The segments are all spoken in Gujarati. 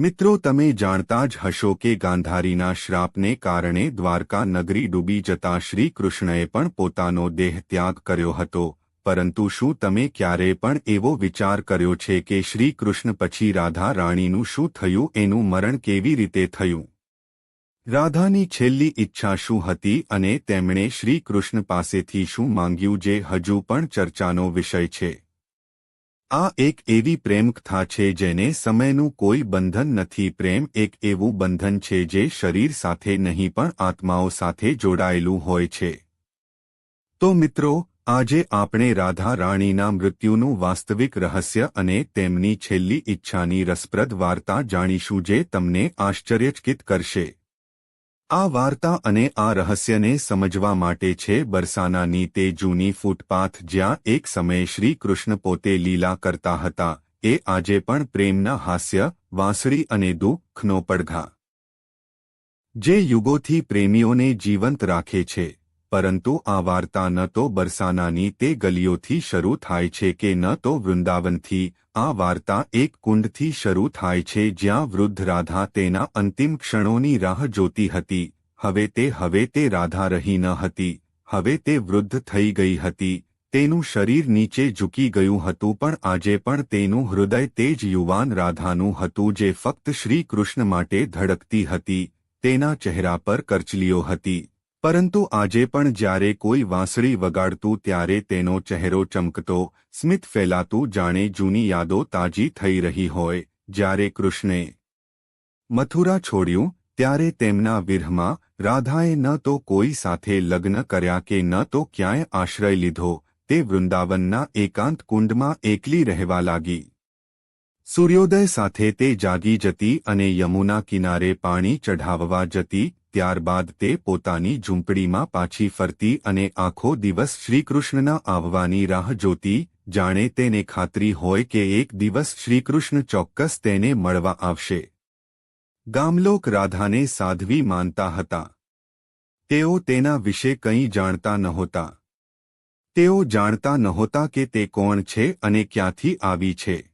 મિત્રો, તમે જાણતા જ હશો કે ગાંધારીના શ્રાપને કારણે દ્વારકા નગરી ડૂબી જતા શ્રી કૃષ્ણએ પણ પોતાનો દેહ ત્યાગ કર્યો હતો. પરંતુ શું તમે ક્યારે પણ એવો વિચાર કર્યો છે કે શ્રી કૃષ્ણ પછી રાધા રાણીનું શું થયું, એનું મરણ કેવી રીતે થયું? રાધાની છેલ્લી ઈચ્છા શું હતી અને તેમણે શ્રી કૃષ્ણ પાસેથી શું માંગ્યું, જે હજુ પણ ચર્ચાનો વિષય છે? આ એક એવી પ્રેમકથા છે જેને સમયનું કોઈ બંધન નથી. પ્રેમ એક એવું બંધન છે જે શરીર સાથે નહીં પણ આત્માઓ સાથે જોડાયેલું હોય છે. તો મિત્રો, આજે આપણે રાધા રાણીના મૃત્યુનું વાસ્તવિક રહસ્ય અને તેમની છેલ્લી ઈચ્છાની રસપ્રદ વાર્તા જાણીશું જે તમને આશ્ચર્યચકિત કરશે. આ વાર્તા અને આ રહસ્યને સમજવા માટે છે બરસાનાની તે જૂની ફૂટપાથ જ્યાં એક સમયે શ્રી કૃષ્ણ પોતે લીલા કરતા હતા. એ આજે પણ પ્રેમના હાસ્ય, વાંસળી અને દુઃખનો પડઘા. જે યુગોથી પ્રેમીઓને જીવંત રાખે છે. પરંતુ આ વાર્તા ન તો બરસાનાની તે ગલીઓથી શરૂ થાય છે કે ન તો વૃંદાવનથી. આ વાર્તા એક કુંડથી શરૂ થાય છે જ્યાં વૃદ્ધ રાધા તેના અંતિમ ક્ષણોની રાહ જોતી હતી. હવે તે હવે તે રાધા રહી ન હતી. હવે તે વૃદ્ધ થઈ ગઈ હતી. તેનું શરીર નીચે ઝૂકી ગયું હતું પણ આજે પણ તેનું હૃદય તે જ યુવાન રાધાનું હતું જે ફક્ત શ્રી કૃષ્ણ માટે ધડકતી હતી. તેના ચહેરા પર કરચલીઓ હતી. પરંતુ આજે પણ જ્યારે કોઈ વાંસળી વગાડતું ત્યારે તેનો ચહેરો ચમકતો, સ્મિત ફેલાતું જાણે જૂની યાદો તાજી થઈ રહી હોય, જ્યારે કૃષ્ણે મથુરા છોડ્યું, ત્યારે તેમના વિરહમાં રાધાએ ન તો કોઈ સાથે લગ્ન કર્યા કે ન તો ક્યાંય આશ્રય લીધો, તે વૃંદાવનના એકાંત કુંડમાં એકલી રહેવા લાગી. સૂર્યોદય સાથે તે જાગી જતી અને યમુના કિનારે પાણી ચઢાવવા જતી ત્યારબાદ તે પોતાની ઝૂંપડીમાં પાછી ફરતી અને આખો દિવસ શ્રીકૃષ્ણના આવવાની રાહ જોતી, જાણે તેને ખાતરી હોય કે એક દિવસ શ્રીકૃષ્ણ ચોક્કસ તેને મળવા આવશે. ગામલોક રાધાને સાધ્વી માનતા હતા. તેઓ તેના વિશે કંઈ જાણતા નહોતા. તેઓ જાણતા નહોતા કે તે કોણ છે અને ક્યાંથી આવી છે.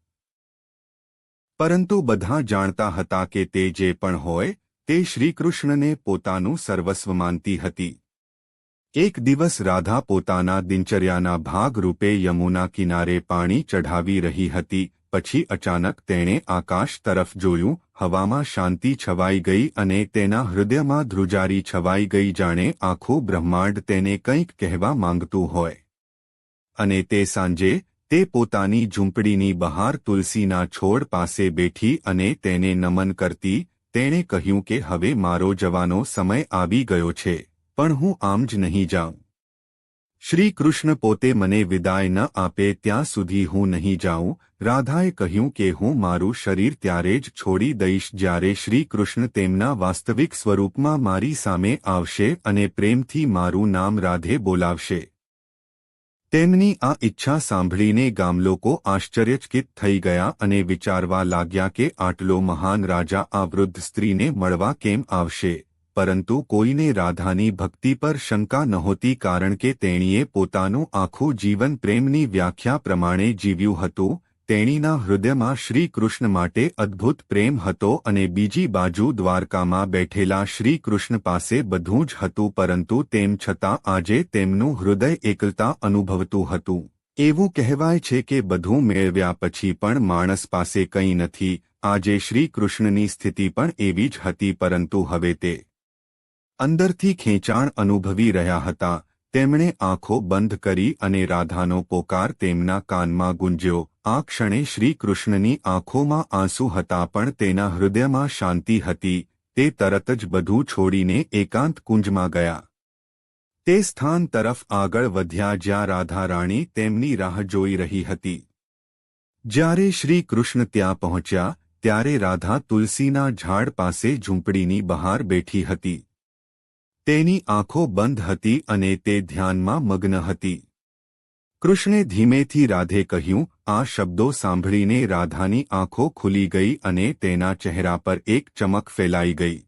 પરંતુ બધા જાણતા હતા કે તે જે પણ હોય તે શ્રીકૃષ્ણને પોતાનું સર્વસ્વ માનતી હતી. એક દિવસ રાધા પોતાના દિનચર્યાના ભાગરૂપે યમુના કિનારે પાણી ચઢાવી રહી હતી, પછી અચાનક તેણે આકાશ તરફ જોયું, હવામાં શાંતિ છવાઈ ગઈ અને તેના હૃદયમાં ધ્રુજારી છવાઈ ગઈ જાણે આખું બ્રહ્માંડ તેને કંઈક કહેવા માંગતું હોય. અને તે સાંજે, તે પોતાની ઝૂંપડીની બહાર તુલસીના છોડ પાસે બેઠી અને તેને નમન કરતી તેણે કહ્યું કે હવે મારો જવાનો સમય આવી ગયો છે, પણ હું આમ જ નહીં જાઉં. શ્રી કૃષ્ણ પોતે મને વિદાય ન આપે ત્યાં સુધી હું નહીં જાઉં, રાધાએ કહ્યું કે હું મારું શરીર ત્યારે જ છોડી દઈશ જ્યારે શ્રી કૃષ્ણ તેમના વાસ્તવિક સ્વરૂપમાં મારી સામે આવશે અને પ્રેમથી મારું નામ રાધે બોલાવશે. તેમની આ ઈચ્છા સાંભળીને ગામલોકો આશ્ચર્યચકિત થઈ ગયા અને વિચારવા લાગ્યા કે આટલો મહાન રાજા આ વૃદ્ધ સ્ત્રીને મળવા કેમ આવશે? પરંતુ કોઈને રાધાની ભક્તિ પર શંકા નહોતી કારણ કે તેણીએ પોતાનું આખું જીવન પ્રેમની વ્યાખ્યા પ્રમાણે જીવ્યું હતું. તેણીના હૃદયમાં શ્રી કૃષ્ણ માટે અદ્ભુત પ્રેમ હતો અને બીજી બાજુ દ્વારકામાં બેઠેલા શ્રી કૃષ્ણ પાસે બધું જ હતું પરંતુ તેમ છતાં આજે તેમનું હૃદય એકલતા અનુભવતું હતું. એવું કહેવાય છે કે બધું મેળવ્યા પછી પણ માણસ પાસે કંઈ નથી, આજે શ્રી કૃષ્ણની સ્થિતિ પણ એવી જ હતી પરંતુ હવે તે અંદરથી ખેંચાણ અનુભવી રહ્યા હતા. તેમણે આંખો બંધ કરી અને રાધાનો પોકાર તેમના કાનમાં ગુંજ્યો. આ ક્ષણે શ્રીકૃષ્ણની આંખોમાં આંસુ હતા પણ તેના હૃદયમાં શાંતિ હતી. તે તરત જ બધું છોડીને એકાંત કુંજમાં ગયા. તે સ્થાન તરફ આગળ વધ્યા જ્યાં રાધા રાણી તેમની રાહ જોઈ રહી હતી. જ્યારે શ્રીકૃષ્ણ ત્યાં પહોંચ્યા, ત્યારે રાધા તુલસીના ઝાડ પાસે ઝૂંપડીની બહાર બેઠી હતી. તેની આંખો બંધ હતી અને તે ધ્યાનમાં મગ્ન હતી. કૃષ્ણે ધીમેથી રાધે કહ્યું, આ શબ્દો સાંભળીને રાધાની આંખો ખુલી ગઈ અને તેના ચહેરા પર એક ચમક ફેલાઈ ગઈ.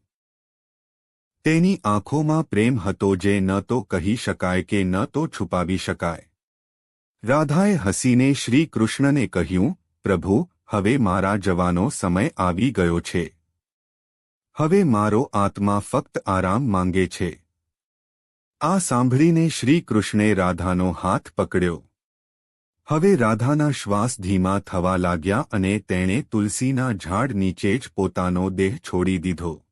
તેની આંખોમાં પ્રેમ હતો જે ન તો કહી શકાય કે ન તો છુપાવી શકાય. રાધાએ હસીને શ્રી કૃષ્ણને કહ્યું, પ્રભુ, હવે મારા જવાનો સમય આવી ગયો છે. હવે મારો આત્મા ફક્ત આરામ માંગે છે. આ સાંભળીને શ્રી કૃષ્ણે રાધાનો હાથ પકડ્યો. હવે રાધાના શ્વાસ ધીમા થવા લાગ્યા અને તેણે તુલસીના ઝાડ નીચે જ પોતાનો દેહ છોડી દીધો.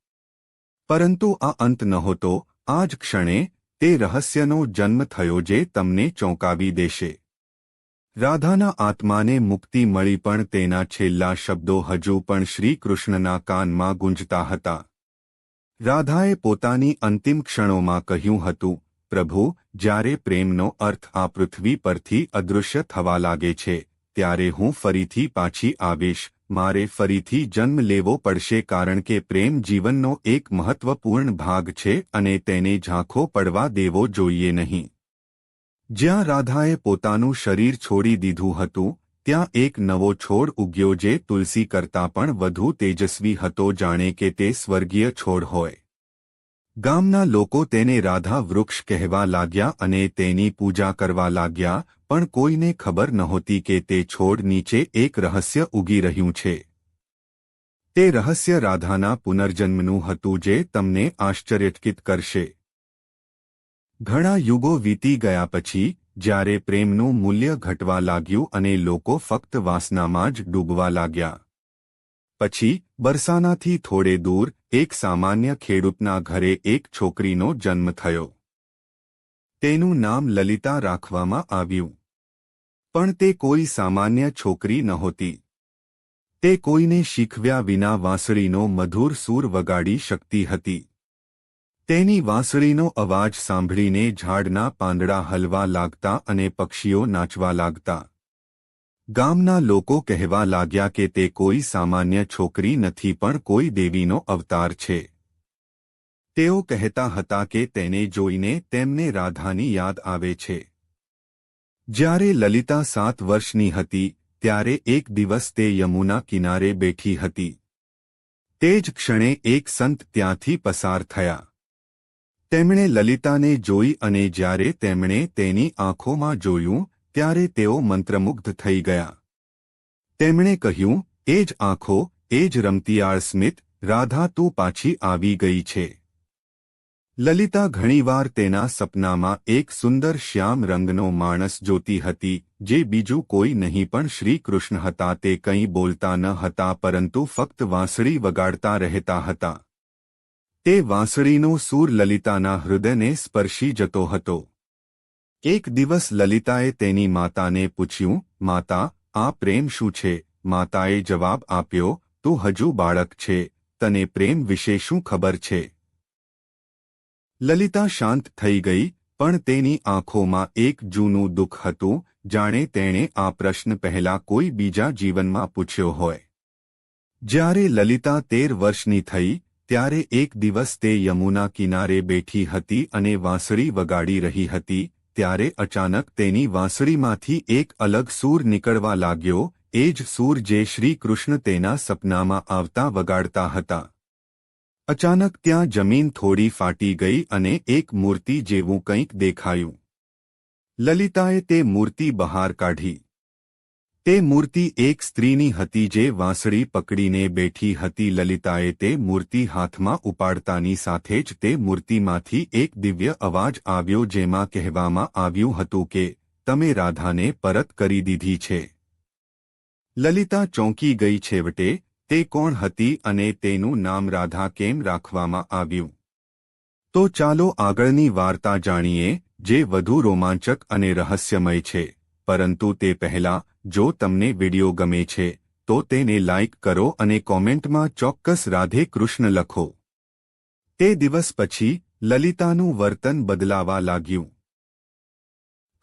પરંતુ આ અંત નહોતો, આ જ ક્ષણે તે રહસ્યનો જન્મ થયો જે તમને ચોંકાવી દેશે. રાધાના આત્માને મુક્તિ મળી પણ તેના છેલ્લા શબ્દો હજુ પણ શ્રીકૃષ્ણના કાનમાં ગુંજતા હતા. રાધાએ પોતાની અંતિમ ક્ષણોમાં કહ્યું હતું, પ્રભુ, જ્યારે પ્રેમનો અર્થ આ પૃથ્વી પરથી અદૃશ્ય થવા લાગે છે, ત્યારે હું ફરીથી પાછી આવીશ, મારે ફરીથી જન્મ લેવો પડશે કારણ કે પ્રેમ જીવનનો એક મહત્વપૂર્ણ ભાગ છે અને તેને ઝાંખો પડવા દેવો જોઈએ નહીં. જ્યાં રાધાએ પોતાનું શરીર છોડી દીધું હતું, ત્યાં એક નવો છોડ ઉગ્યો જે તુલસી કરતાં પણ વધુ તેજસ્વી હતો જાણે કે તે સ્વર્ગીય છોડ હોય. ગામના લોકો તેને રાધા વૃક્ષ કહેવા લાગ્યા અને તેની પૂજા કરવા લાગ્યા, પણ કોઈને ખબર નહોતી કે તે છોડ નીચે એક રહસ્ય ઉગી રહ્યું છે. તે રહસ્ય રાધાના પુનર્જન્મનું હતું જે તમને આશ્ચર્યચકિત કરશે. ઘણા યુગો વીતી ગયા પછી, જ્યારે પ્રેમનું મૂલ્ય ઘટવા લાગ્યું અને લોકો ફક્ત વાસનામાં જ ડૂબવા લાગ્યા. પછી, બરસાનાથી થોડે દૂર, એક સામાન્ય ખેડૂતના ઘરે એક છોકરીનો જન્મ થયો. તેનું નામ લલિતા રાખવામાં આવ્યું. પણ તે કોઈ સામાન્ય છોકરી નહોતી. તે કોઈને શીખવ્યા વિના વાંસળીનો મધુર સૂર વગાડી શકતી હતી. તેની વાંસળીનો અવાજ સાંભળીને ઝાડના પાંદડા હલવા લાગતા અને પક્ષીઓ નાચવા લાગતા. ગામના લોકો કહેવા લાગ્યા કે તે કોઈ સામાન્ય છોકરી નથી પણ કોઈ દેવીનો અવતાર છે. તેઓ કહેતા હતા કે તેને જોઈને તેમને રાધાની યાદ આવે છે. જ્યારે લલિતા સાત વર્ષની હતી, ત્યારે એક દિવસ તે યમુના કિનારે બેઠી હતી. તે જ ક્ષણે એક સંત ત્યાંથી પસાર થયા. તેમણે લલિતાને જોઈ અને જ્યારે તેમણે તેની આંખોમાં જોયું, ત્યારે તેઓ મંત્રમુગ્ધ થઈ ગયા. તેમણે કહ્યું, એ જ આંખો, એ જ રમતિયાળ સ્મિત, રાધા તું પાછી આવી ગઈ છે. લલિતા ઘણીવાર તેના સપનામાં એક સુંદર શ્યામ રંગનો માણસ જોતી હતી, જે બીજું કોઈ નહીં પણ શ્રીકૃષ્ણ હતા તે કંઈ બોલતા ન હતા પરંતુ ફક્ત વાંસળી વગાડતા રહેતા હતા. તે વાંસળીનો સૂર લલિતાના હૃદયને સ્પર્શી જતો હતો. એક દિવસ લલિતાએ તેની માતાને પૂછ્યું, માતા, આ પ્રેમ શું છે? માતાએ જવાબ આપ્યો, તું હજુ બાળક છે. તને પ્રેમ વિશે શું ખબર છે? લલિતા શાંત થઈ ગઈ, પણ તેની આંખોમાં એક જૂનું દુઃખ હતું, જાણે તેણે આ પ્રશ્ન પહેલા કોઈ બીજા જીવનમાં પૂછ્યો હોય. જ્યારે લલિતા તેર વર્ષની થઈ ત્યારે એક દિવસ તે યમુના કિનારે બેઠી હતી અને વાંસળી વગાડી રહી હતી, ત્યારે અચાનક તેની વાંસળીમાંથી એક અલગ સૂર નીકળવા લાગ્યો, એ જ સૂર જે શ્રીકૃષ્ણ તેના સપનામાં આવતા વગાડતા હતા. અચાનક ત્યાં જમીન થોડી ફાટી ગઈ અને એક મૂર્તિ જેવું કંઈક દેખાયું. લલિતાએ તે મૂર્તિ બહાર કાઢી. તે મૂર્તિ એક સ્ત્રીની હતી જે વાંસળી પકડીને બેઠી હતી લલિતાએ તે મૂર્તિ હાથમાં ઉપાડતાની સાથે જ તે મૂર્તિમાંથી એક દિવ્ય અવાજ આવ્યો જેમાં કહેવામાં આવ્યું હતું કે, તમે રાધાને પરત કરી દીધી છે. લલિતા ચોંકી ગઈ છેવટે, તે કોણ હતી અને તેનું નામ રાધા કેમ રાખવામાં આવ્યું? તો ચાલો આગળની વાર્તા જાણીએ, જે વધુ રોમાંચક અને રહસ્યમય છે, પરંતુ તે પહેલા જો તમને વિડિયો ગમે છે, તો તેને લાઇક કરો અને કોમેન્ટમાં ચોક્કસ રાધે કૃષ્ણ લખો. તે દિવસ પછી લલિતાનું વર્તન બદલાવા લાગ્યું.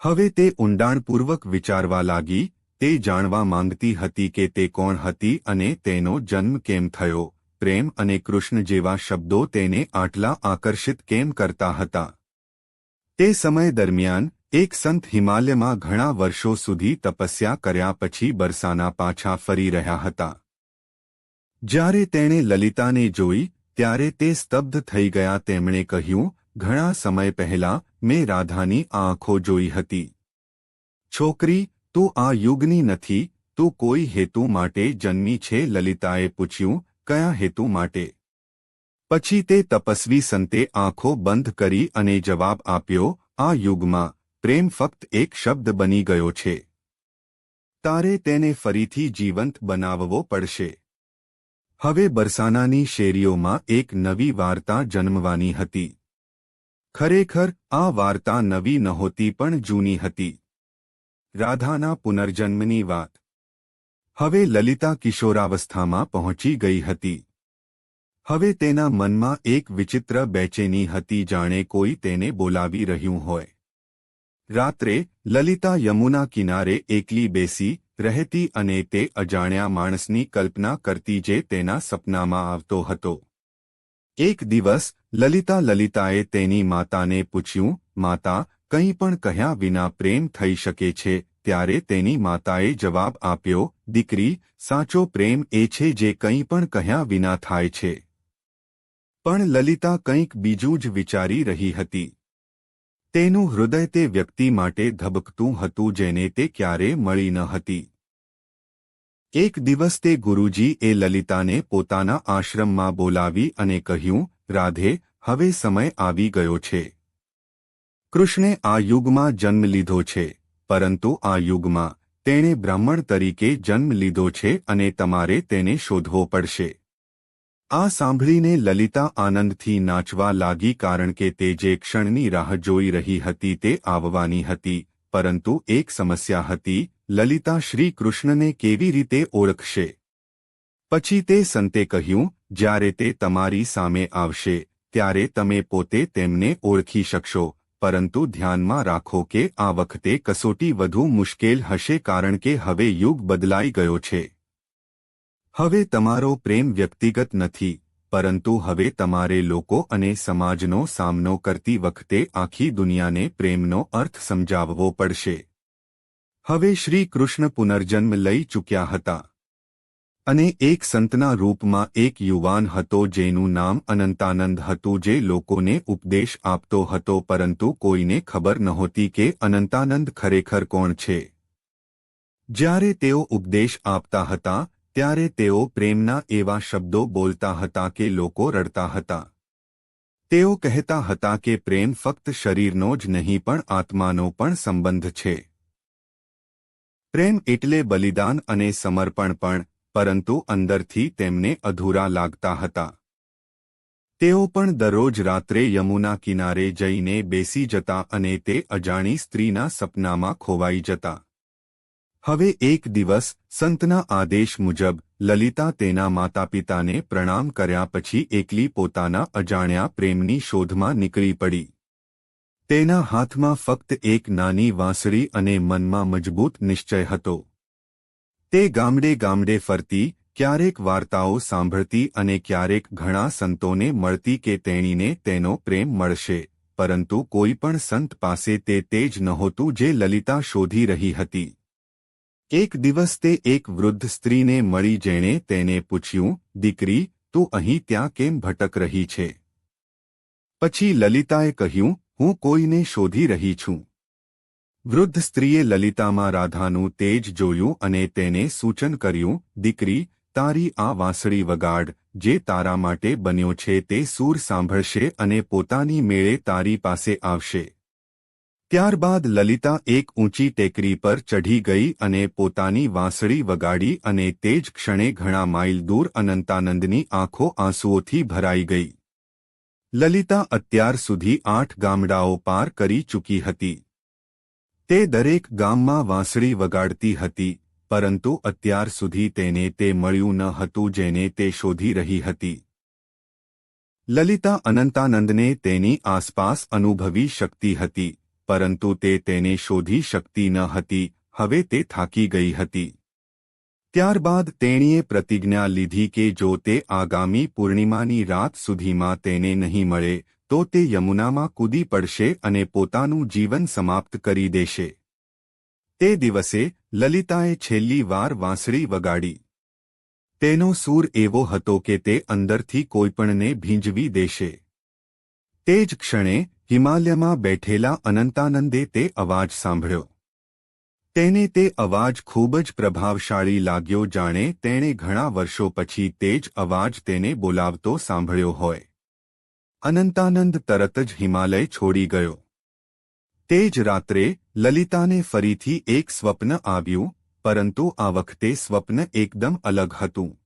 હવે તે ઊંડાણપૂર્વક વિચારવા લાગી, તે જાણવા માંગતી હતી કે તે કોણ હતી અને તેનો જન્મ કેમ થયો, પ્રેમ અને કૃષ્ણ જેવા શબ્દો તેને આટલા આકર્ષિત કેમ કરતા હતા. તે સમય દરમિયાન એક સંત હિમાલયમાં ઘણા વર્ષો સુધી તપસ્યા કર્યા પછી બરસાના પાછા ફરી રહ્યા હતા. જ્યારે તેણે લલિતાને જોઈ, ત્યારે તે સ્તબ્ધ થઈ ગયા તેમણે કહ્યું, ઘણા સમય પહેલા મેં રાધાની આંખો જોઈ હતી. છોકરી, તું આ યુગની નથી, તું કોઈ હેતુ માટે જન્મી છે. લલિતાએ પૂછ્યું, કયા હેતુ માટે? પછી તે તપસ્વી સંતે આંખો બંધ કરી અને જવાબ આપ્યો, આ યુગમાં પ્રેમ ફક્ત એક શબ્દ બની ગયો છે. તારે તેને ફરીથી જીવંત બનાવવો પડશે. હવે બરસાનાની શેરીઓમાં એક નવી વાર્તા જન્મવાની હતી. ખરેખર, આ વાર્તા નવી નહોતી પણ જૂની હતી. રાધાના પુનર્જન્મની વાત. હવે લલિતા કિશોરાવસ્થામાં પહોંચી ગઈ હતી. હવે તેના મનમાં એક વિચિત્ર બેચેની હતી જાણે કોઈ તેને બોલાવી રહ્યું હોય. રાત્રે લલિતા યમુના કિનારે એકલી બેસી રહેતી અને તે અજાણ્યા માણસની કલ્પના કરતી જે તેના સપનામાં આવતો હતો. એક દિવસ લલિતા લલિતાએ તેની માતાને પૂછ્યું, માતા, કંઈ પણ કહ્યા વિના પ્રેમ થઈ શકે છે? ત્યારે તેની માતાએ જવાબ આપ્યો, દીકરી, સાચો પ્રેમ એ છે જે કંઈ પણ કહ્યા વિના થાય છે. પણ લલિતા કંઈક બીજું જ વિચારી રહી હતી. તેનું હૃદય તે વ્યક્તિ માટે ધબકતું હતું જેને તે ક્યારે મળી ન હતી. એક દિવસ તે ગુરુજી એ લલિતાને પોતાના આશ્રમમાં બોલાવી અને કહ્યું, રાધે, હવે સમય આવી ગયો છે. કૃષ્ણે આ યુગમાં જન્મ લીધો છે, પરંતુ આ યુગમાં તેણે બ્રાહ્મણ તરીકે જન્મ લીધો છે અને તમારે તેને શોધવો પડશે. આ સાંભળીને લલિતા આનંદથી નાચવા લાગી કારણ કે તે જે ક્ષણની રાહ જોઈ રહી હતી તે આવવાની હતી, પરંતુ એક સમસ્યા હતી, લલિતા શ્રી કૃષ્ણને કેવી રીતે ઓળખશે? પછી તે સંતે કહ્યું, જ્યારે તે તમારી સામે આવશે, ત્યારે તમે પોતે તેમને ઓળખી શકશો, પરંતુ ધ્યાનમાં રાખો કે આ વખતે કસોટી વધુ મુશ્કેલ હશે કારણ કે હવે યુગ બદલાઈ ગયો છે. હવે તમારો પ્રેમ વ્યક્તિગત નથી, પરંતુ હવે તમારે લોકો અને સમાજનો સામનો કરતી વખતે આખી દુનિયાને પ્રેમનો અર્થ સમજાવવો પડશે. હવે શ્રી કૃષ્ણ પુનર્જન્મ લઈ ચૂક્યા હતા. અને એક સંતના રૂપમાં એક યુવાન હતો જેનું નામ અનંતાનંદ હતું જે લોકોને ઉપદેશ આપતો હતો પરંતુ કોઈને ખબર નહોતી કે અનંતાનંદ ખરેખર કોણ છે. જ્યારે તેઓ ઉપદેશ આપતા હતા ત્યારે તેઓ પ્રેમના એવા શબ્દો બોલતા હતા કે લોકો રડતા હતા. તેઓ કહેતા હતા કે પ્રેમ ફક્ત શરીરનો જ નહીં પણ આત્માનો પણ સંબંધ છે. પ્રેમ એટલે બલિદાન અને સમર્પણ પણ, પરંતુ અંદરથી તેમને અધૂરા લાગતા હતા. તેઓ પણ દરરોજ રાત્રે યમુના કિનારે જઈને બેસી જતા અને તે અજાણી સ્ત્રીના સપનામાં ખોવાઈ જતા. હવે એક દિવસ સંતના આદેશ મુજબ લલિતા તેના માતાપિતાને પ્રણામ કર્યા પછી એકલી પોતાના અજાણ્યા પ્રેમની શોધમાં નીકળી પડી. તેના હાથમાં ફક્ત એક નાની વાંસળી અને મનમાં મજબૂત નિશ્ચય હતો. તે ગામડે ગામડે ફરતી, ક્યારેક વાર્તાઓ સાંભળતી અને ક્યારેક ઘણા સંતોને મળતી કે તેણીને તેનો પ્રેમ મળશે, પરંતુ કોઈ પણ સંત પાસે તે તેજ નહોતું જે લલિતા શોધી રહી હતી. એક દિવસ તે એક વૃદ્ધ સ્ત્રીને મળી જેણે તેને પૂછ્યું, દીકરી, તું અહીં ત્યાં કેમ ભટક રહી છે? પછી લલિતાએ કહ્યું, હું કોઈને શોધી રહી છું. વૃદ્ધ સ્ત્રીએ લલિતામાં રાધાનું તેજ જોયું અને તેને સૂચન કર્યું, દીકરી, તારી આ વાંસળી વગાડ, જે તારા માટે બન્યો છે તે સૂર સાંભળશે અને પોતાની મેળે તારી પાસે આવશે. ત્યારબાદ લલિતા એક ઊંચી ટેકરી પર ચઢી ગઈ અને પોતાની વાંસળી વગાડી અને તે જ ક્ષણે ઘણા માઇલ દૂર અનંતાનંદની આંખો આંસુઓથી ભરાઈ ગઈ. લલિતા અત્યાર સુધી આઠ ગામડાઓ પાર કરી ચૂકી હતી. તે દરેક ગામમાં વાંસળી વગાડતી હતી, પરંતુ અત્યાર સુધી તેને તે મળ્યું ન હતું જેને તે શોધી રહી હતી. લલિતા અનંતાનંદને તેની આસપાસ અનુભવી શકતી હતી. પરંતુ તે તેને શોધી શકતી ન હતી, હવે તે થાકી ગઈ હતી. ત્યારબાદ તેણીએ પ્રતિજ્ઞા લીધી કે જો તે આગામી પૂર્ણિમાની રાત સુધીમાં તેને નહીં મળે, તો તે યમુનામાં કૂદી પડશે અને પોતાનું જીવન સમાપ્ત કરી દેશે. તે દિવસે લલિતાએ છેલ્લી વાર વાંસળી વગાડી. તેનો સૂર એવો હતો કે તે અંદરથી કોઈપણને ભીંજવી દેશે. તે જ ક્ષણે હિમાલયમાં બેઠેલા અનંતાનંદે તે અવાજ સાંભળ્યો. તેને તે અવાજ ખૂબ જ પ્રભાવશાળી લાગ્યો જાણે તેણે ઘણા વર્ષો પછી તે જ અવાજ તેને બોલાવતો સાંભળ્યો હોય. અનંતાનંદ તરત જ હિમાલય છોડી ગયો. તે જ રાત્રે લલિતાને ફરીથી એક સ્વપ્ન આવ્યું, પરંતુ આ વખતે સ્વપ્ન એકદમ અલગ હતું.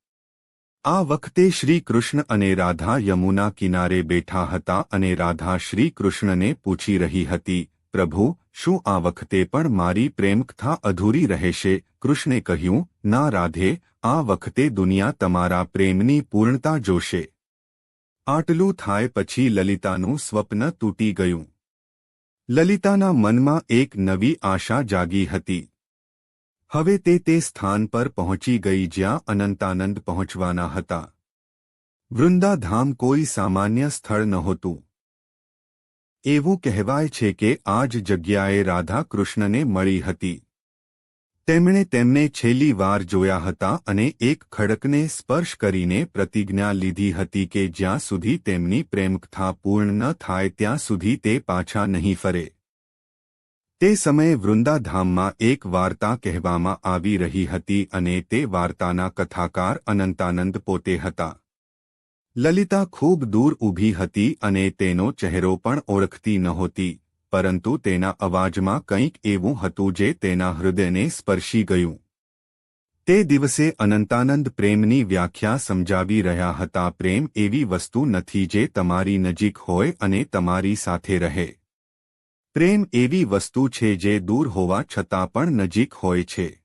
આ વખતે શ્રી કૃષ્ણ અને રાધા યમુના કિનારે બેઠા હતા અને રાધા શ્રી કૃષ્ણને પૂછી રહી હતી, પ્રભુ, શું આ વખતે પણ મારી પ્રેમકથા અધૂરી રહેશે? કૃષ્ણે કહ્યું, ના રાધે, આ વખતે દુનિયા તમારા પ્રેમની પૂર્ણતા જોશે. આટલું થાય પછી લલિતાનું સ્વપ્ન તૂટી ગયું. લલિતાના મનમાં એક નવી આશા જાગી હતી. હવે તે તે સ્થાન પર પહોંચી ગઈ જ્યાં અનંતાનંદ પહોંચવાના હતા. વૃંદાધામ કોઈ સામાન્ય સ્થળ નહોતું. એવું કહેવાય છે કે આ જ જગ્યાએ રાધા કૃષ્ણને મળી હતી. તેમણે તેમને છેલ્લી વાર જોયા હતા અને એક ખડકને સ્પર્શ કરીને પ્રતિજ્ઞા લીધી હતી કે જ્યાં સુધી તેમની પ્રેમકથા પૂર્ણ ન થાય ત્યાં સુધી તે પાછા નહીં ફરે. તે સમયે વૃંદાધામમાં એક વાર્તા કહેવામાં આવી રહી હતી અને તે વાર્તાના કથાકાર અનંતાનંદ પોતે હતા. લલિતા ખૂબ દૂર ઊભી હતી અને તેનો ચહેરો પણ ઓળખતી નહોતી, પરંતુ તેના અવાજમાં કંઈક એવું હતું જે તેના હૃદયને સ્પર્શી ગયું. તે દિવસે અનંતાનંદ પ્રેમની વ્યાખ્યા સમજાવી રહ્યા હતા, પ્રેમ એવી વસ્તુ નથી જે તમારી નજીક હોય અને તમારી સાથે રહે. પ્રેમ એવી વસ્તુ છે જે દૂર હોવા છતાં પણ નજીક હોય છે.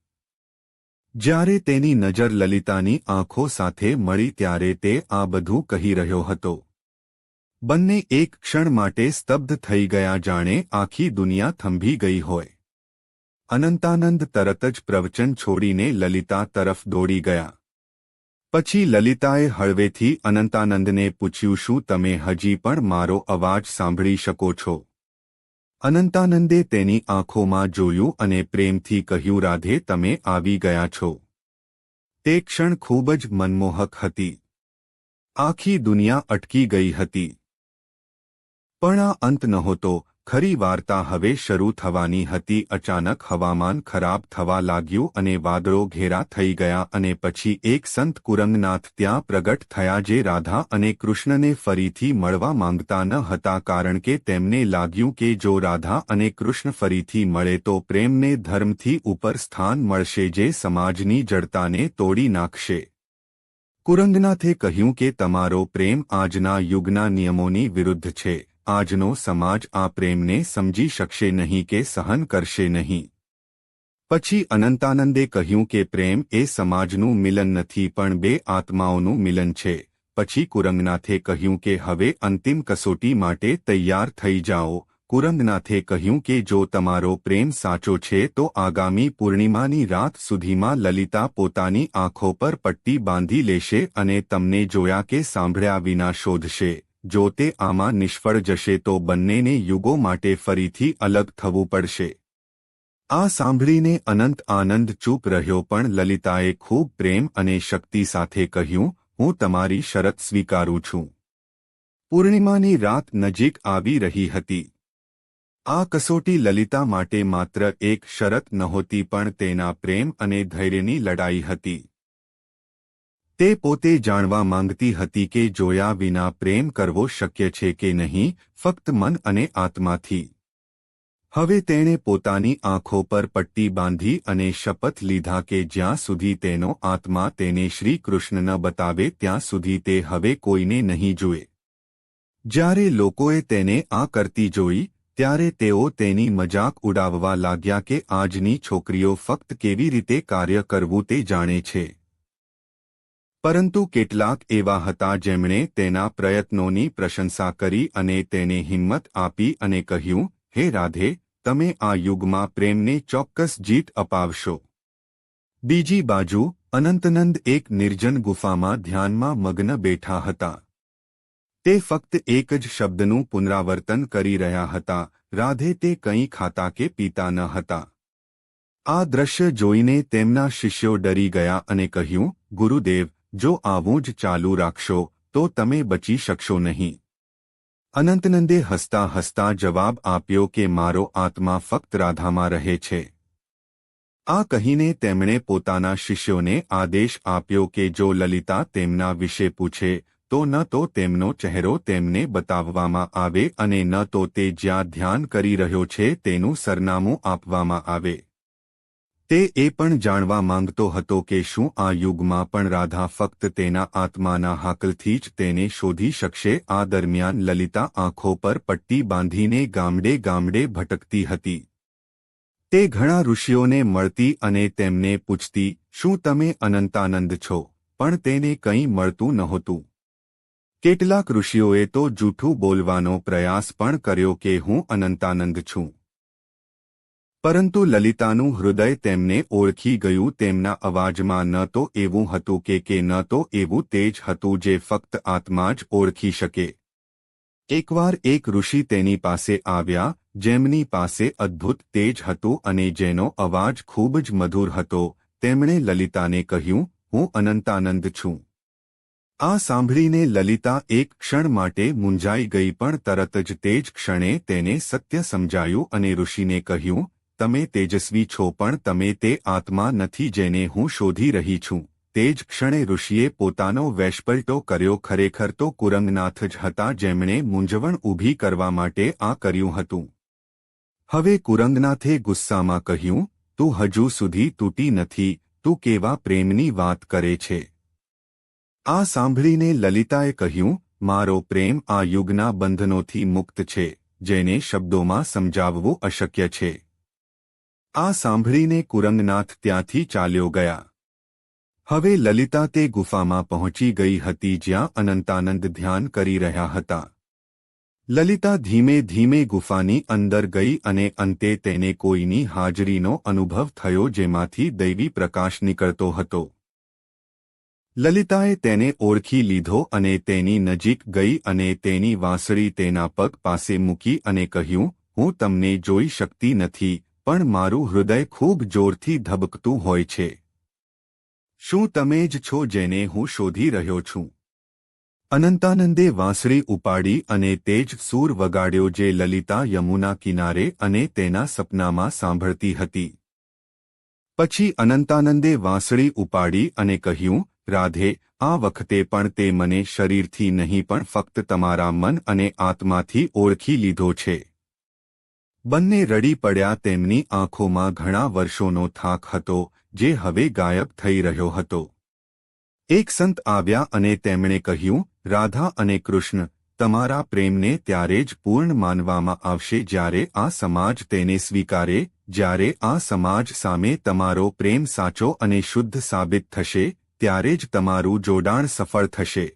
જ્યારે તેની નજર લલિતાની આંખો સાથે મળી ત્યારે તે આ બધું કહી રહ્યો હતો. બંને એક ક્ષણ માટે સ્તબ્ધ થઈ ગયા જાણે આખી દુનિયા થંભી ગઈ હોય. અનંતાનંદ તરત જ પ્રવચન છોડીને લલિતા તરફ દોડી ગયા. પછી લલિતાએ હળવેથી અનંતાનંદને પૂછ્યું, શું તમે હજી પણ મારો અવાજ સાંભળી શકો છો? અનંતાનંદે તેની આંખોમાં જોયું અને પ્રેમથી કહ્યું, રાધે, તમે આવી ગયા છો. તે ક્ષણ ખૂબ જ મનમોહક હતી. આખી દુનિયા અટકી ગઈ હતી. પણ આ અંત નહોતો. ખરી વાર્તા હવે શરૂ થવાની હતી. અચાનક હવામાન ખરાબ થવા લાગ્યું અને વાદળો ઘેરા થઈ ગયા અને પછી એક સંત કુરંગનાથ ત્યાં પ્રગટ થયા જે રાધા અને કૃષ્ણને ફરીથી મળવા માંગતા ન હતા કારણ કે તેમને લાગ્યું કે જો રાધા અને કૃષ્ણ ફરીથી મળે તો પ્રેમને ધર્મથી ઉપર સ્થાન મળશે જે સમાજની જડતાને તોડી નાખશે. કુરંગનાથે કહ્યું કે તમારો પ્રેમ આજના યુગના નિયમોની વિરુદ્ધ છે. આજનો સમાજ આ પ્રેમને સમજી શકશે નહીં કે સહન કરશે નહીં. પછી અનંતાનંદે કહ્યું કે પ્રેમ એ સમાજનું મિલન નથી પણ બે આત્માઓનું મિલન છે. પછી કુરંગનાથે કહ્યું કે હવે અંતિમ કસોટી માટે તૈયાર થઈ જાઓ. કુરંગનાથે કહ્યું કે જો તમારો પ્રેમ સાચો છે તો આગામી પૂર્ણિમાની રાત સુધીમાં લલિતા પોતાની આંખો પર પટ્ટી બાંધી લેશે અને તમને જોયા કે સાંભળ્યા વિના શોધશે. જો તે આમાં નિષ્ફળ જશે તો બંનેને યુગો માટે ફરીથી અલગ થવું પડશે. આ સાંભળીને અનંત આનંદ ચૂપ રહ્યો પણ લલિતાએ ખૂબ પ્રેમ અને શક્તિ સાથે કહ્યું, હું તમારી શરત સ્વીકારું છું. પૂર્ણિમાની રાત નજીક આવી રહી હતી. આ કસોટી લલિતા માટે માત્ર એક શરત નહોતી પણ તેના પ્રેમ અને ધૈર્યની લડાઈ હતી. તે પોતે જાણવા માંગતી હતી કે જોયા વિના પ્રેમ કરવો શક્ય છે કે નહીં, ફક્ત મન અને આત્માથી. હવે તેણે પોતાની આંખો પર પટ્ટી બાંધી અને શપથ લીધા કે જ્યાં સુધી તેનો આત્મા તેને શ્રી બતાવે ત્યાં સુધી તે હવે કોઈને નહીં જુએ. જ્યારે લોકોએ તેને આ કરતી જોઈ, ત્યારે તેઓ તેની મજાક ઉડાવવા લાગ્યા કે આજની છોકરીઓ ફક્ત કેવી રીતે કાર્ય કરવું તે જાણે છે. પરંતુ કેટલાક એવા હતા જેમણે તેના પ્રયત્નોની પ્રશંસા કરી અને તેને હિંમત આપી અને કહ્યું, હે રાધે, તમે આ યુગમાં પ્રેમને ચોક્કસ જીત અપાવશો. બીજી બાજુ, અનંતનંદ એક નિર્જન ગુફામાં ધ્યાનમાં મગ્ન બેઠા હતા. તે ફક્ત એક જ શબ્દનું પુનરાવર્તન કરી રહ્યા હતા, રાધે, તે કંઈ ખાતા કે પીતા ન હતા. આ દ્રશ્ય જોઈને તેમના શિષ્યો ડરી ગયા અને કહ્યું, ગુરુદેવ જો આવું જ ચાલુ રાખશો, તો તમે બચી શકશો નહીં. અનંતનંદે હસતા હસતા જવાબ આપ્યો કે મારો આત્મા ફક્ત રાધામાં રહે છે. આ કહીને તેમણે પોતાના શિષ્યોને આદેશ આપ્યો કે જો લલિતા તેમના વિશે પૂછે, તો ન તો તેમનો ચહેરો તેમને બતાવવામાં આવે અને ન તો તે જ્યાં ધ્યાન કરી રહ્યો છે તેનું સરનામું આપવામાં આવે. તે એ પણ જાણવા માંગતો હતો કે શું આ યુગમાં પણ રાધા ફક્ત તેના આત્માના હાકલથી જ તેને શોધી શકશે? આ દરમિયાન લલિતા આંખો પર પટ્ટી બાંધીને ગામડે ગામડે ભટકતી હતી. તે ઘણા ઋષિઓને મળતી અને તેમને પૂછતી, શું તમે અનંતાનંદ છો? પણ તેને કંઈ મળતું નહોતું. કેટલાક ઋષિઓએ તો જૂઠું બોલવાનો પ્રયાસ પણ કર્યો કે હું અનંતાનંદ છું. પરંતુ લલિતાનું હૃદય તેમને ઓળખી ગયું તેમના અવાજમાં ન તો એવું હતું કે કે ન તો એવું તેજ હતું જે ફક્ત આત્મા જ ઓળખી શકે. એકવાર એક ઋષિ તેની પાસે આવ્યા, જેમની પાસે અદ્ભુત તેજ હતું અને જેનો અવાજ ખૂબ જ મધુર હતો, તેમણે લલિતાને કહ્યું, હું અનંતાનંદ છું. આ સાંભળીને લલિતા એક ક્ષણ માટે મૂંઝાઈ ગઈ પણ તરત જ તે જ ક્ષણે તેને સત્ય સમજાયું અને ઋષિને કહ્યું તમે તેજસ્વી છો પણ તમે તે આત્મા નથી જેને હું શોધી રહી છું. તે જ ક્ષણે ઋષિએ પોતાનો વેશપલટો કર્યો, ખરેખર તો કુરંગનાથ જ હતા જેમણે મૂંઝવણ ઊભી કરવા માટે આ કર્યું હતું. હવે કુરંગનાથે ગુસ્સામાં કહ્યું, તું હજુ સુધી તૂટી નથી, તું કેવા પ્રેમની વાત કરે છે? આ સાંભળીને લલિતાએ કહ્યું, મારો પ્રેમ આ યુગના બંધનોથી મુક્ત છે, જેને શબ્દોમાં સમજાવવું અશક્ય છે. આ સાંભળીને કુરંગનાથ ત્યાંથી ચાલ્યો ગયા. હવે લલિતા તે ગુફામાં પહોંચી ગઈ હતી જ્યાં અનંતાનંદ ધ્યાન કરી રહ્યા હતા. લલિતા ધીમે ધીમે ગુફાની અંદર ગઈ અને અંતે તેને કોઈની હાજરીનો અનુભવ થયો જેમાંથી દૈવી પ્રકાશ નીકળતો હતો. લલિતાએ તેને ઓળખી લીધો અને તેની નજીક ગઈ અને તેની વાંસળી તેના પગ પાસે મૂકી અને કહ્યું, હું તમને જોઈ શકતી નથી પણ મારું હૃદય ખૂબ જોરથી ધબકતું હોય છે. શું તમે જ છો જેને હું શોધી રહ્યો છું? અનંતાનંદે વાંસળી ઉપાડી અને તે જ સૂર વગાડ્યો જે લલિતા યમુના કિનારે અને તેના સપનામાં સાંભળતી હતી. પછી અનંતાનંદે વાંસળી ઉપાડી અને કહ્યું, રાધે, આ વખતે પણ તે મને શરીરથી નહીં પણ ફક્ત તમારા મન અને આત્માથી ઓળખી લીધો છે. બંને રડી પડ્યા તેમની આંખોમાં ઘણા વર્ષોનો થાક હતો, જે હવે ગાયબ થઈ રહ્યો હતો. એક સંત આવ્યા અને તેમણે કહ્યું, રાધા અને કૃષ્ણ, તમારા પ્રેમને ત્યારે જ પૂર્ણ માનવામાં આવશે જ્યારે આ સમાજ તેને સ્વીકારે, જ્યારે આ સમાજ સામે તમારો પ્રેમ સાચો અને શુદ્ધ સાબિત થશે, ત્યારે જ તમારું જોડાણ સફળ થશે.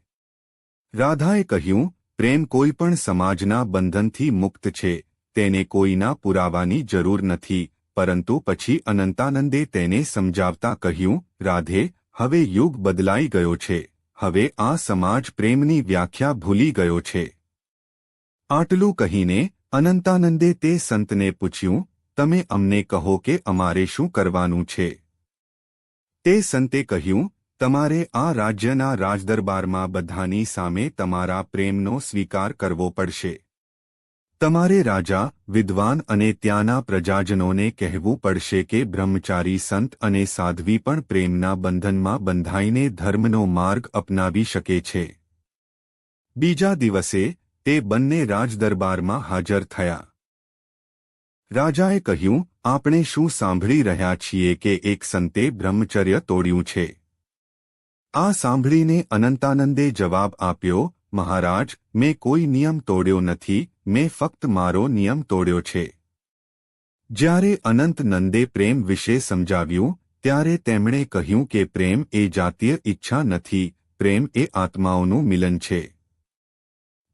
રાધાએ કહ્યું, પ્રેમ કોઈપણ સમાજના બંધનથી મુક્ત છે તેને કોઈના પુરાવાની જરૂર નથી, પરંતુ પછી અનંતાનંદે તેને સમજાવતા કહ્યું, રાધે, હવે યુગ બદલાઈ ગયો છે, હવે આ સમાજ પ્રેમની વ્યાખ્યા ભૂલી ગયો છે. આટલું કહીને અનંતાનંદે તે સંતને પૂછ્યું, તમે અમને કહો કે અમારે શું કરવાનું છે? તે સંતે કહ્યું, તમારે આ રાજ્યના રાજદરબારમાં બધાની સામે તમારા પ્રેમનો સ્વીકાર કરવો પડશે. તમારે રાજા, વિદ્વાન અને ત્યાંના પ્રજાજનોને કહેવું પડશે કે બ્રહ્મચારી સંત અને સાધ્વી પણ પ્રેમના બંધનમાં બંધાઈને ધર્મનો માર્ગ અપનાવી શકે છે. બીજા દિવસે, તે બંને રાજદરબારમાં હાજર થયા. રાજાએ કહ્યું, આપણે શું સાંભળી રહ્યા છીએ કે એક સંતે બ્રહ્મચર્ય તોડ્યું છે? આ સાંભળીને અનંતાનંદે જવાબ આપ્યો મહારાજ, મેં કોઈ નિયમ તોડ્યો નથી, મેં ફક્ત મારો નિયમ તોડ્યો છે. જ્યારે અનંત નંદે પ્રેમ વિશે સમજાવ્યું, ત્યારે તેમણે કહ્યું કે પ્રેમ એ જાતીય ઈચ્છા નથી, પ્રેમ એ આત્માઓનું મિલન છે.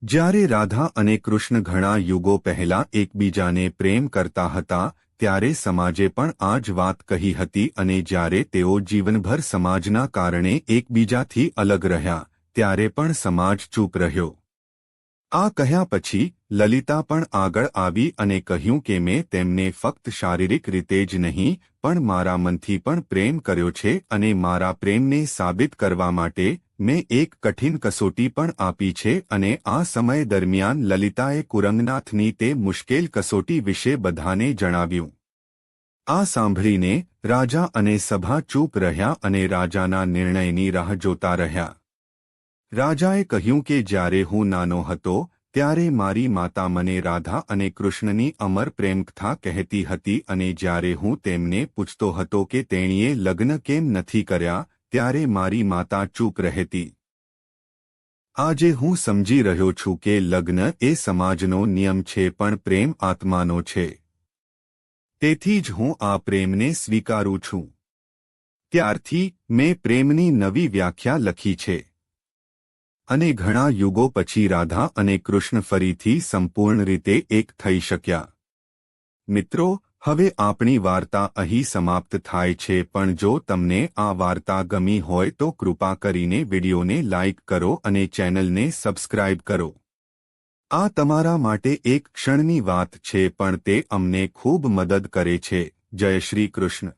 જ્યારે રાધા અને કૃષ્ણ ઘણા યુગો પહેલા એકબીજાને પ્રેમ કરતા હતા, ત્યારે સમાજે પણ આ જ વાત કહી હતી અને જ્યારે તેઓ જીવનભર સમાજના કારણે એકબીજાથી અલગ રહ્યા ત્યારે પણ સમાજ ચૂપ રહ્યો. આ કહ્યા પછી લલિતા પણ આગળ આવી અને કહ્યું કે મેં તેમને ફક્ત શારીરિક રીતે જ નહીં, પણ મારા મનથી પણ પ્રેમ કર્યો છે અને મારા પ્રેમને સાબિત કરવા માટે મેં એક કઠિન કસોટી પણ આપી છે અને આ સમય દરમિયાન લલિતાએ કુરંગનાથની તે મુશ્કેલ કસોટી વિશે બધાને જણાવ્યું. આ સાંભળીને રાજા અને સભા ચૂપ રહ્યા અને રાજાના નિર્ણયની રાહ જોતા રહ્યા. રાજાએ કહ્યું કે જ્યારે હું નાનો હતો, ત્યારે મારી માતા મને રાધા અને કૃષ્ણની અમર પ્રેમકથા કહેતી હતી અને જ્યારે હું તેમને પૂછતો હતો કે તેણીએ લગ્ન કેમ નથી કર્યા, ત્યારે મારી માતા ચૂપ રહેતી. આજે હું સમજી રહ્યો છું કે લગ્ન એ સમાજનો નિયમ છે પણ પ્રેમ આત્માનો છે. તેથી જ હું આ પ્રેમને સ્વીકારું છું. ત્યારથી મેં પ્રેમની નવી વ્યાખ્યા લખી છે. અને ઘણા યુગો પછી રાધા અને કૃષ્ણ ફરીથી સંપૂર્ણ રીતે એક થઈ શક્યા. મિત્રો, હવે આપણી વાર્તા અહીં સમાપ્ત થાય છે, પણ જો તમને આ વાર્તા ગમી હોય તો કૃપા કરીને વિડીયોને લાઇક કરો અને ચેનલને સબસ્ક્રાઇબ કરો. આ તમારા માટે એક ક્ષણની વાત છે, પણ તે અમને ખૂબ મદદ કરે છે. જય શ્રી કૃષ્ણ.